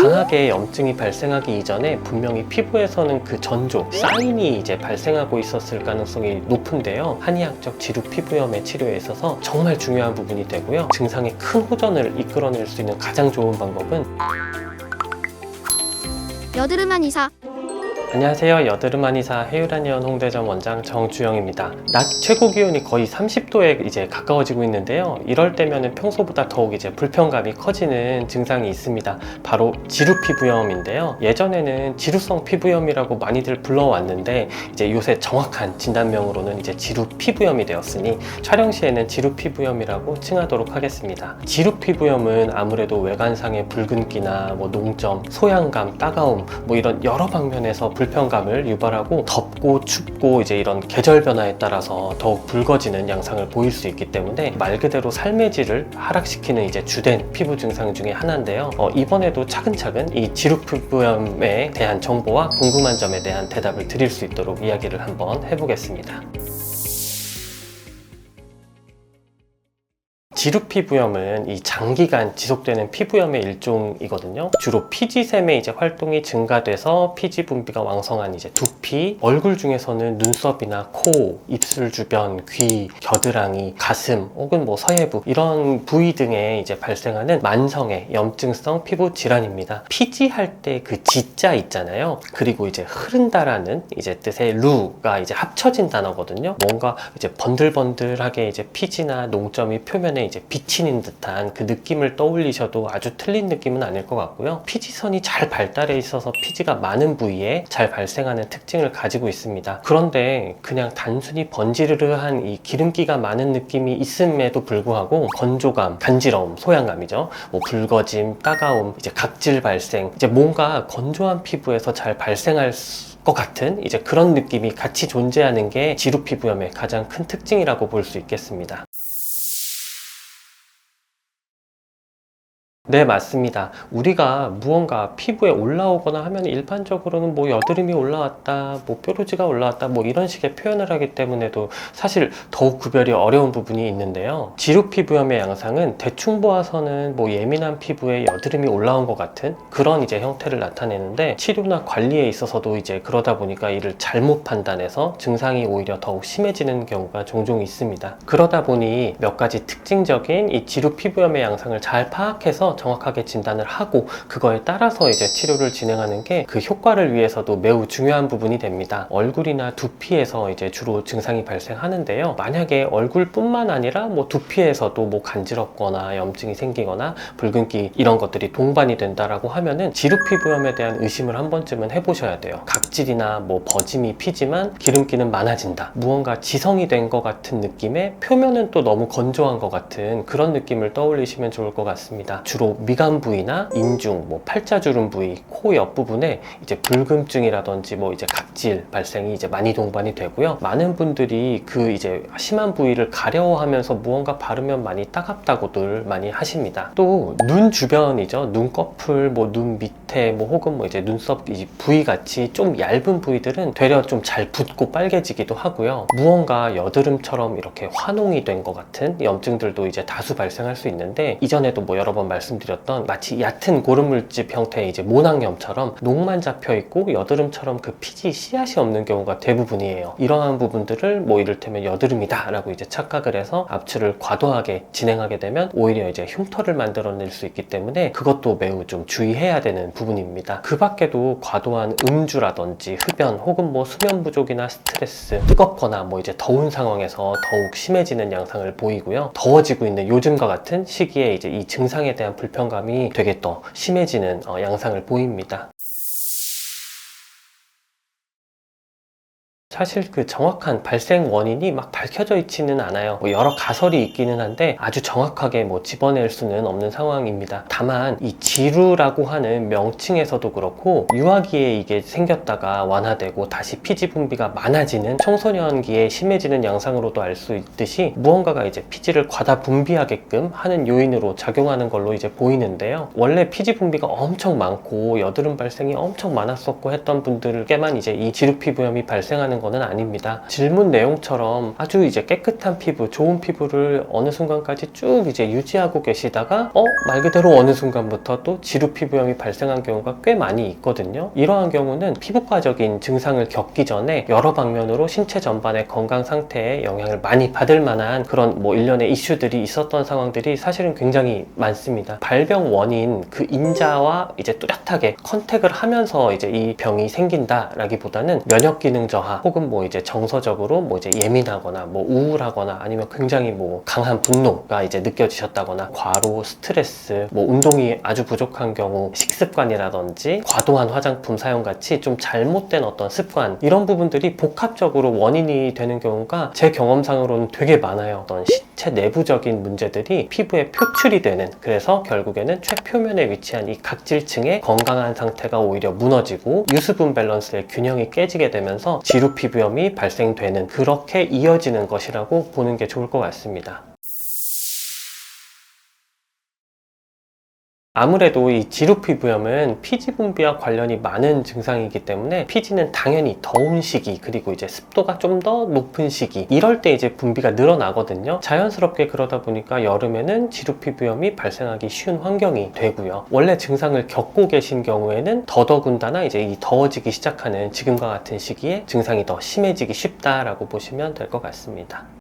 강하게 염증이 발생하기 이전에 분명히 피부에서는 그 전조, 사인이 이제 발생하고 있었을 가능성이 높은데요. 한의학적 지루 피부염의 치료에 있어서 정말 중요한 부분이 되고요. 증상의 큰 호전을 이끌어낼 수 있는 가장 좋은 방법은 여드름 한의사 안녕하세요. 여드름 한의사 해유란의원 홍대점 원장 정주영입니다. 낮 최고 기온이 거의 30도에 이제 가까워지고 있는데요. 이럴 때면은 평소보다 더욱 이제 불편감이 커지는 증상이 있습니다. 바로 지루 피부염인데요. 예전에는 지루성 피부염이라고 많이들 불러왔는데 이제 요새 정확한 진단명으로는 이제 지루 피부염이 되었으니 촬영 시에는 지루 피부염이라고 칭하도록 하겠습니다. 지루 피부염은 아무래도 외관상의 붉은기나 뭐 농점, 소양감, 따가움 뭐 이런 여러 방면에서 불편감을 유발하고 덥고 춥고 이제 이런 계절 변화에 따라서 더욱 붉어지는 양상을 보일 수 있기 때문에 말 그대로 삶의 질을 하락시키는 이제 주된 피부 증상 중에 하나인데요. 어, 이번에도 차근차근 이 지루 피부염에 대한 정보와 궁금한 점에 대한 대답을 드릴 수 있도록 이야기를 한번 해보겠습니다. 지루 피부염은 이 장기간 지속되는 피부염의 일종이거든요. 주로 피지샘의 이제 활동이 증가돼서 피지 분비가 왕성한 이제 두피, 얼굴 중에서는 눈썹이나 코, 입술 주변, 귀, 겨드랑이, 가슴 혹은 뭐 서해부 이런 부위 등에 이제 발생하는 만성의 염증성 피부 질환입니다. 피지 할 때 그 지자 있잖아요. 그리고 이제 흐른다라는 이제 뜻의 루가 이제 합쳐진 단어거든요. 뭔가 이제 번들번들하게 이제 피지나 농점이 표면에 이제 비치는 듯한 그 느낌을 떠올리셔도 아주 틀린 느낌은 아닐 것 같고요. 피지선이 잘 발달해 있어서 피지가 많은 부위에 잘 발생하는 특징을 가지고 있습니다. 그런데 그냥 단순히 번지르르한 이 기름기가 많은 느낌이 있음에도 불구하고 건조감, 간지러움, 소양감이죠. 뭐 붉어짐, 따가움, 이제 각질 발생, 이제 뭔가 건조한 피부에서 잘 발생할 수것 같은 이제 그런 느낌이 같이 존재하는 게 지루 피부염의 가장 큰 특징이라고 볼 수 있겠습니다. 네, 맞습니다. 우리가 무언가 피부에 올라오거나 하면 일반적으로는 뭐 여드름이 올라왔다, 뭐 뾰루지가 올라왔다, 뭐 이런 식의 표현을 하기 때문에도 사실 더욱 구별이 어려운 부분이 있는데요. 지루 피부염의 양상은 대충 보아서는 뭐 예민한 피부에 여드름이 올라온 것 같은 그런 이제 형태를 나타내는데 치료나 관리에 있어서도 이제 그러다 보니까 이를 잘못 판단해서 증상이 오히려 더욱 심해지는 경우가 종종 있습니다. 그러다 보니 몇 가지 특징적인 이 지루 피부염의 양상을 잘 파악해서 정확하게 진단을 하고 그거에 따라서 이제 치료를 진행하는 게 그 효과를 위해서도 매우 중요한 부분이 됩니다. 얼굴이나 두피에서 이제 주로 증상이 발생하는데요. 만약에 얼굴뿐만 아니라 뭐 두피에서도 뭐 간지럽거나 염증이 생기거나 붉은기 이런 것들이 동반이 된다라고 하면은 지루 피부염에 대한 의심을 한 번쯤은 해보셔야 돼요. 각질이나 뭐 버짐이 피지만 기름기는 많아진다. 무언가 지성이 된 것 같은 느낌에 표면은 또 너무 건조한 것 같은 그런 느낌을 떠올리시면 좋을 것 같습니다. 주로 미간 부위나 인중, 뭐 팔자주름 부위, 코 옆부분에 이제 붉음증이라든지 뭐 이제 각질 발생이 이제 많이 동반이 되고요. 많은 분들이 그 이제 심한 부위를 가려워하면서 무언가 바르면 많이 따갑다고들 많이 하십니다. 또 눈 주변이죠. 눈꺼풀, 뭐 눈 밑에, 뭐 혹은 뭐 이제 눈썹 이 부위 같이 좀 얇은 부위들은 되려 좀 잘 붓고 빨개지기도 하고요. 무언가 여드름처럼 이렇게 화농이 된 것 같은 염증들도 이제 다수 발생할 수 있는데 이전에도 뭐 여러 번 말씀 드렸던 마치 얕은 고름물집 형태의 이제 모낭염처럼 녹만 잡혀 있고 여드름처럼 그 피지 씨앗이 없는 경우가 대부분이에요. 이러한 부분들을 뭐 이를테면 여드름이다라고 이제 착각을 해서 압출을 과도하게 진행하게 되면 오히려 이제 흉터를 만들어낼 수 있기 때문에 그것도 매우 좀 주의해야 되는 부분입니다. 그 밖에도 과도한 음주라든지 흡연 혹은 뭐 수면 부족이나 스트레스 뜨겁거나 뭐 이제 더운 상황에서 더욱 심해지는 양상을 보이고요. 더워지고 있는 요즘과 같은 시기에 이제 이 증상에 대한 불편감이 되게 더 심해지는 어, 양상을 보입니다. 사실 그 정확한 발생 원인이 막 밝혀져 있지는 않아요. 뭐 여러 가설이 있기는 한데 아주 정확하게 뭐 집어낼 수는 없는 상황입니다. 다만 이 지루라고 하는 명칭에서도 그렇고 유아기에 이게 생겼다가 완화되고 다시 피지 분비가 많아지는 청소년기에 심해지는 양상으로도 알 수 있듯이 무언가가 이제 피지를 과다 분비하게끔 하는 요인으로 작용하는 걸로 이제 보이는데요. 원래 피지 분비가 엄청 많고 여드름 발생이 엄청 많았었고 했던 분들께만 이제 이 지루 피부염이 발생하는 거는 아닙니다. 질문 내용처럼 아주 이제 깨끗한 피부, 좋은 피부를 어느 순간까지 쭉 이제 유지하고 계시다가 어? 말 그대로 어느 순간부터 또 지루 피부염이 발생한 경우가 꽤 많이 있거든요. 이러한 경우는 피부과적인 증상을 겪기 전에 여러 방면으로 신체 전반의 건강 상태에 영향을 많이 받을 만한 그런 뭐 일련의 이슈들이 있었던 상황들이 사실은 굉장히 많습니다. 발병 원인 그 인자와 이제 뚜렷하게 컨택을 하면서 이제 이 병이 생긴다라기보다는 면역 기능 저하 혹은 뭐 이제 정서적으로 뭐 이제 예민하거나 뭐 우울하거나 아니면 굉장히 뭐 강한 분노가 이제 느껴지셨다거나 과로, 스트레스, 뭐 운동이 아주 부족한 경우 식습관이라든지 과도한 화장품 사용 같이 좀 잘못된 어떤 습관 이런 부분들이 복합적으로 원인이 되는 경우가 제 경험상으로는 되게 많아요. 어떤 신체 내부적인 문제들이 피부에 표출이 되는 그래서 결국에는 최표면에 위치한 이 각질층의 건강한 상태가 오히려 무너지고 유수분 밸런스의 균형이 깨지게 되면서 지루 피부염이 발생되는 그렇게 이어지는 것이라고 보는 게 좋을 것 같습니다. 아무래도 이 지루 피부염은 피지 분비와 관련이 많은 증상이기 때문에 피지는 당연히 더운 시기 그리고 이제 습도가 좀 더 높은 시기 이럴 때 이제 분비가 늘어나거든요. 자연스럽게 그러다 보니까 여름에는 지루 피부염이 발생하기 쉬운 환경이 되고요. 원래 증상을 겪고 계신 경우에는 더더군다나 이제 이 더워지기 시작하는 지금과 같은 시기에 증상이 더 심해지기 쉽다라고 보시면 될 것 같습니다.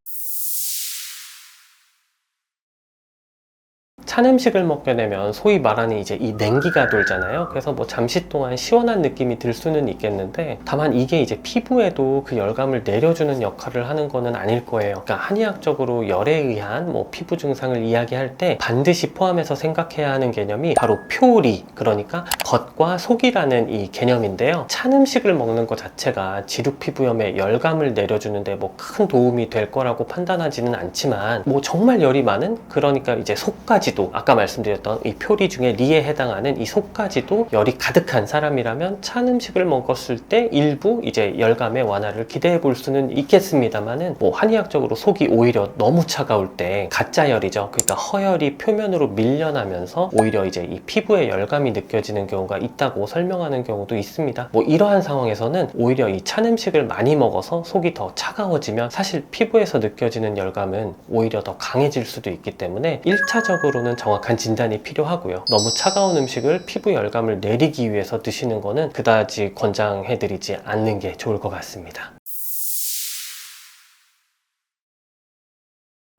찬 음식을 먹게 되면 소위 말하는 이제 이 냉기가 돌잖아요. 그래서 뭐 잠시 동안 시원한 느낌이 들 수는 있겠는데 다만 이게 이제 피부에도 그 열감을 내려주는 역할을 하는 거는 아닐 거예요. 그러니까 한의학적으로 열에 의한 뭐 피부 증상을 이야기할 때 반드시 포함해서 생각해야 하는 개념이 바로 표리 그러니까 겉과 속이라는 이 개념인데요. 찬 음식을 먹는 것 자체가 지루 피부염에 열감을 내려주는데 뭐 큰 도움이 될 거라고 판단하지는 않지만 뭐 정말 열이 많은 그러니까 이제 속까지 도 아까 말씀드렸던 이 표리 중에 리에 해당하는 이 속까지도 열이 가득한 사람이라면 찬 음식을 먹었을 때 일부 이제 열감의 완화를 기대해 볼 수는 있겠습니다만은 뭐 한의학적으로 속이 오히려 너무 차가울 때 가짜 열이죠. 그러니까 허열이 표면으로 밀려나면서 오히려 이제 이 피부에 열감이 느껴지는 경우가 있다고 설명하는 경우도 있습니다. 뭐 이러한 상황에서는 오히려 이 찬 음식을 많이 먹어서 속이 더 차가워지면 사실 피부에서 느껴지는 열감은 오히려 더 강해질 수도 있기 때문에 1차적으로는 정확한 진단이 필요하고요. 너무 차가운 음식을 피부 열감을 내리기 위해서 드시는 거는 그다지 권장해드리지 않는 게 좋을 것 같습니다.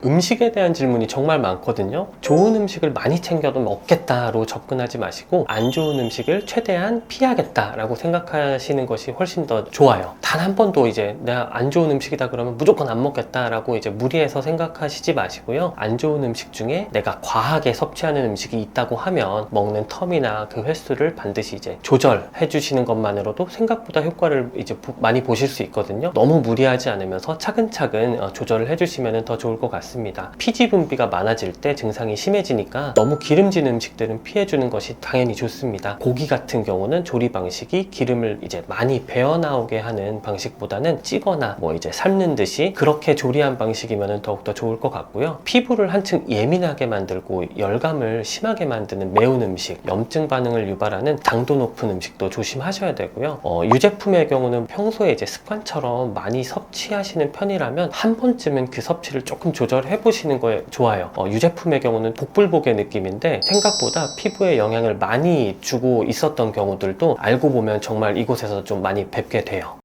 음식에 대한 질문이 정말 많거든요. 좋은 음식을 많이 챙겨도 먹겠다로 접근하지 마시고 안 좋은 음식을 최대한 피하겠다 라고 생각하시는 것이 훨씬 더 좋아요. 단 한 번도 이제 내가 안 좋은 음식이다 그러면 무조건 안 먹겠다 라고 이제 무리해서 생각하시지 마시고요. 안 좋은 음식 중에 내가 과하게 섭취하는 음식이 있다고 하면 먹는 텀이나 그 횟수를 반드시 이제 조절해 주시는 것만으로도 생각보다 효과를 이제 보- 많이 보실 수 있거든요. 너무 무리하지 않으면서 차근차근 어, 조절을 해 주시면 더 좋을 것 같습니다. 피지 분비가 많아질 때 증상이 심해지니까 너무 기름진 음식들은 피해주는 것이 당연히 좋습니다. 고기 같은 경우는 조리 방식이 기름을 이제 많이 배어 나오게 하는 방식보다는 찌거나 뭐 이제 삶는 듯이 그렇게 조리한 방식이면 더욱더 좋을 것 같고요. 피부를 한층 예민하게 만들고 열감을 심하게 만드는 매운 음식, 염증 반응을 유발하는 당도 높은 음식도 조심하셔야 되고요. 어, 유제품의 경우는 평소에 이제 습관처럼 많이 섭취하시는 편이라면 한 번쯤은 그 섭취를 조금 조절 해 보시는 거에 좋아요. 어, 유제품의 경우는 복불복의 느낌인데 생각보다 피부에 영향을 많이 주고 있었던 경우들도 알고 보면 정말 이곳에서 좀 많이 뵙게 돼요.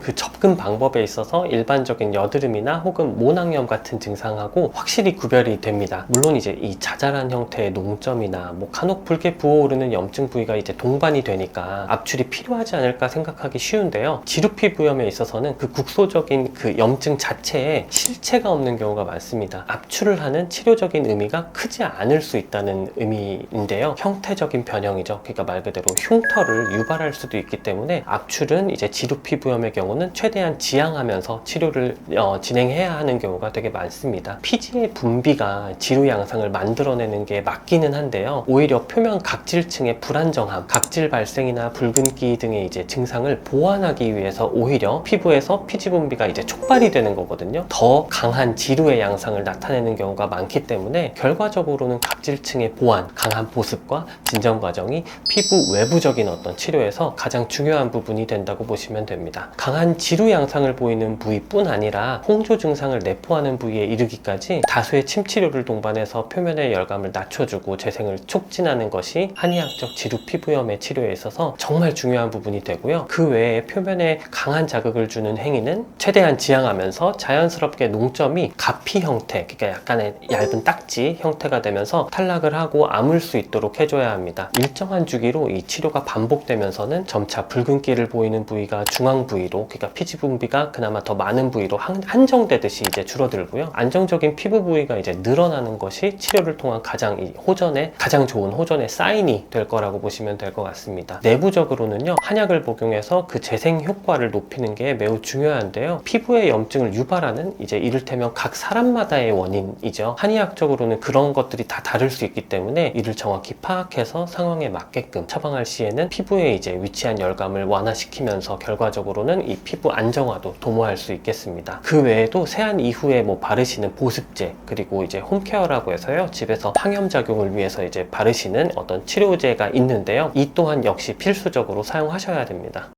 그 접근 방법에 있어서 일반적인 여드름이나 혹은 모낭염 같은 증상하고 확실히 구별이 됩니다. 물론 이제 이 자잘한 형태의 농점이나 뭐 간혹 붉게 부어오르는 염증 부위가 이제 동반이 되니까 압출이 필요하지 않을까 생각하기 쉬운데요. 지루 피부염에 있어서는 그 국소적인 그 염증 자체에 실체가 없는 경우가 많습니다. 압출을 하는 치료적인 의미가 크지 않을 수 있다는 의미인데요. 형태적인 변형이죠. 그러니까 말 그대로 흉터를 유발할 수도 있기 때문에 압출은 이제 지루 피부염의 경우는 최대 최대한 지양하면서 치료를 어, 진행해야 하는 경우가 되게 많습니다. 피지의 분비가 지루 양상을 만들어내는 게 맞기는 한데요. 오히려 표면 각질층의 불안정함, 각질 발생이나 붉은기 등의 이제 증상을 보완하기 위해서 오히려 피부에서 피지 분비가 이제 촉발이 되는 거거든요. 더 강한 지루의 양상을 나타내는 경우가 많기 때문에 결과적으로는 각질층의 보완, 강한 보습과 진정 과정이 피부 외부적인 어떤 치료에서 가장 중요한 부분이 된다고 보시면 됩니다. 강한 지루 양상을 보이는 부위뿐 아니라 홍조 증상을 내포하는 부위에 이르기까지 다수의 침 치료를 동반해서 표면의 열감을 낮춰주고 재생을 촉진하는 것이 한의학적 지루 피부염의 치료에 있어서 정말 중요한 부분이 되고요. 그 외에 표면에 강한 자극을 주는 행위는 최대한 지양하면서 자연스럽게 농점이 가피 형태, 그러니까 약간의 얇은 딱지 형태가 되면서 탈락을 하고 아물 수 있도록 해줘야 합니다. 일정한 주기로 이 치료가 반복되면서는 점차 붉은기를 보이는 부위가 중앙 부위로, 그러니까 피지 분비가 그나마 더 많은 부위로 한- 한정되듯이 이제 줄어들고요. 안정적인 피부 부위가 이제 늘어나는 것이 치료를 통한 가장 이 호전의 가장 좋은 호전의 사인이 될 거라고 보시면 될 것 같습니다. 내부적으로는요 한약을 복용해서 그 재생 효과를 높이는 게 매우 중요한데요. 피부의 염증을 유발하는 이제 이를테면 각 사람마다의 원인이죠. 한의학적으로는 그런 것들이 다 다를 수 있기 때문에 이를 정확히 파악해서 상황에 맞게끔 처방할 시에는 피부에 이제 위치한 열감을 완화시키면서 결과적으로는 이 피부 안정화도 도모할 수 있겠습니다. 그 외에도 세안 이후에 뭐 바르시는 보습제 그리고 이제 홈케어라고 해서요 집에서 항염 작용을 위해서 이제 바르시는 어떤 치료제가 있는데요. 이 또한 역시 필수적으로 사용하셔야 됩니다.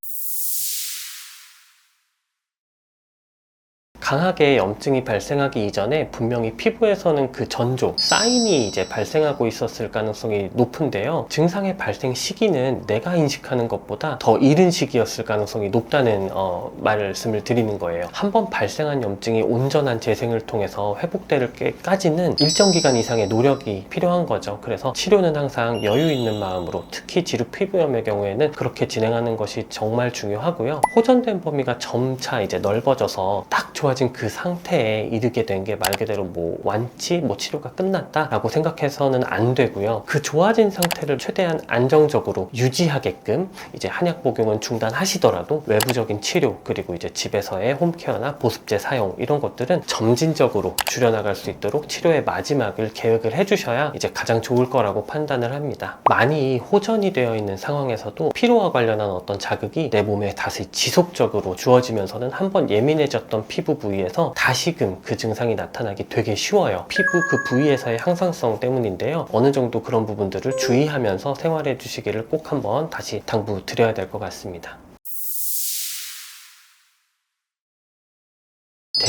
강하게 염증이 발생하기 이전에 분명히 피부에서는 그 전조, 사인이 이제 발생하고 있었을 가능성이 높은데요. 증상의 발생 시기는 내가 인식하는 것보다 더 이른 시기였을 가능성이 높다는 어, 말씀을 드리는 거예요. 한번 발생한 염증이 온전한 재생을 통해서 회복될 때까지는 일정 기간 이상의 노력이 필요한 거죠. 그래서 치료는 항상 여유 있는 마음으로 특히 지루 피부염의 경우에는 그렇게 진행하는 것이 정말 중요하고요. 호전된 범위가 점차 이제 넓어져서 딱 좋아 진 그 상태에 이르게 된 게 말 그대로 뭐 완치, 뭐 치료가 끝났다라고 생각해서는 안 되고요. 그 좋아진 상태를 최대한 안정적으로 유지하게끔 이제 한약 복용은 중단하시더라도 외부적인 치료 그리고 이제 집에서의 홈케어나 보습제 사용 이런 것들은 점진적으로 줄여나갈 수 있도록 치료의 마지막을 계획을 해주셔야 이제 가장 좋을 거라고 판단을 합니다. 많이 호전이 되어 있는 상황에서도 피로와 관련한 어떤 자극이 내 몸에 다시 지속적으로 주어지면서는 한번 예민해졌던 피부 부위 에서 다시금 그 증상이 나타나기 되게 쉬워요. 피부 그 부위에서의 항상성 때문인데요. 어느 정도 그런 부분들을 주의하면서 생활해 주시기를 꼭 한번 다시 당부 드려야 될 것 같습니다.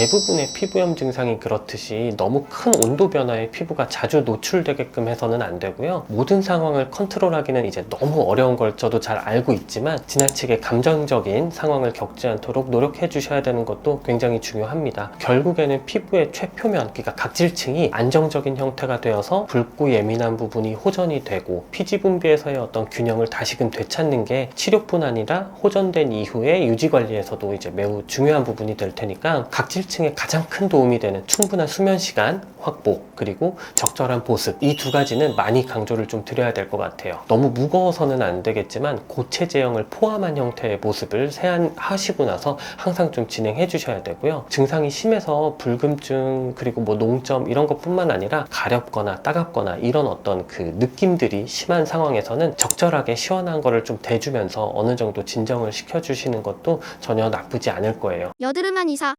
대부분의 피부염 증상이 그렇듯이 너무 큰 온도 변화에 피부가 자주 노출되게끔 해서는 안 되고요. 모든 상황을 컨트롤하기는 이제 너무 어려운 걸 저도 잘 알고 있지만 지나치게 감정적인 상황을 겪지 않도록 노력해 주셔야 되는 것도 굉장히 중요합니다. 결국에는 피부의 최표면, 그러니까 각질층이 안정적인 형태가 되어서 붉고 예민한 부분이 호전이 되고 피지 분비에서의 어떤 균형을 다시금 되찾는 게 치료뿐 아니라 호전된 이후의 유지 관리에서도 이제 매우 중요한 부분이 될 테니까 각질 각질층에 가장 큰 도움이 되는 충분한 수면 시간 확보 그리고 적절한 보습 이 두 가지는 많이 강조를 좀 드려야 될 것 같아요. 너무 무거워서는 안 되겠지만 고체 제형을 포함한 형태의 보습을 세안하시고 나서 항상 좀 진행해 주셔야 되고요. 증상이 심해서 불금증 그리고 뭐 농점 이런 것뿐만 아니라 가렵거나 따갑거나 이런 어떤 그 느낌들이 심한 상황에서는 적절하게 시원한 거를 좀 대주면서 어느 정도 진정을 시켜주시는 것도 전혀 나쁘지 않을 거예요. 여드름한 이사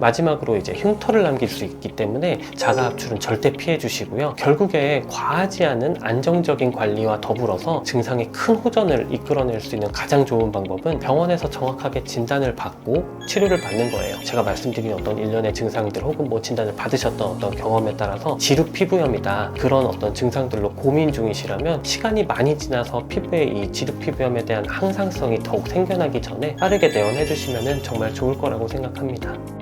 마지막으로 이제 흉터를 남길 수 있기 때문에 자가 합출은 절대 피해 주시고요. 결국에 과하지 않은 안정적인 관리와 더불어서 증상의 큰 호전을 이끌어낼 수 있는 가장 좋은 방법은 병원에서 정확하게 진단을 받고 치료를 받는 거예요. 제가 말씀드린 어떤 일련의 증상들 혹은 뭐 진단을 받으셨던 어떤 경험에 따라서 지루 피부염이다 그런 어떤 증상들로 고민 중이시라면 시간이 많이 지나서 피부의 이 지루 피부염에 대한 항상성이 더욱 생겨나기 전에 빠르게 내원해 주시면 정말 좋을 거라고 생각합니다.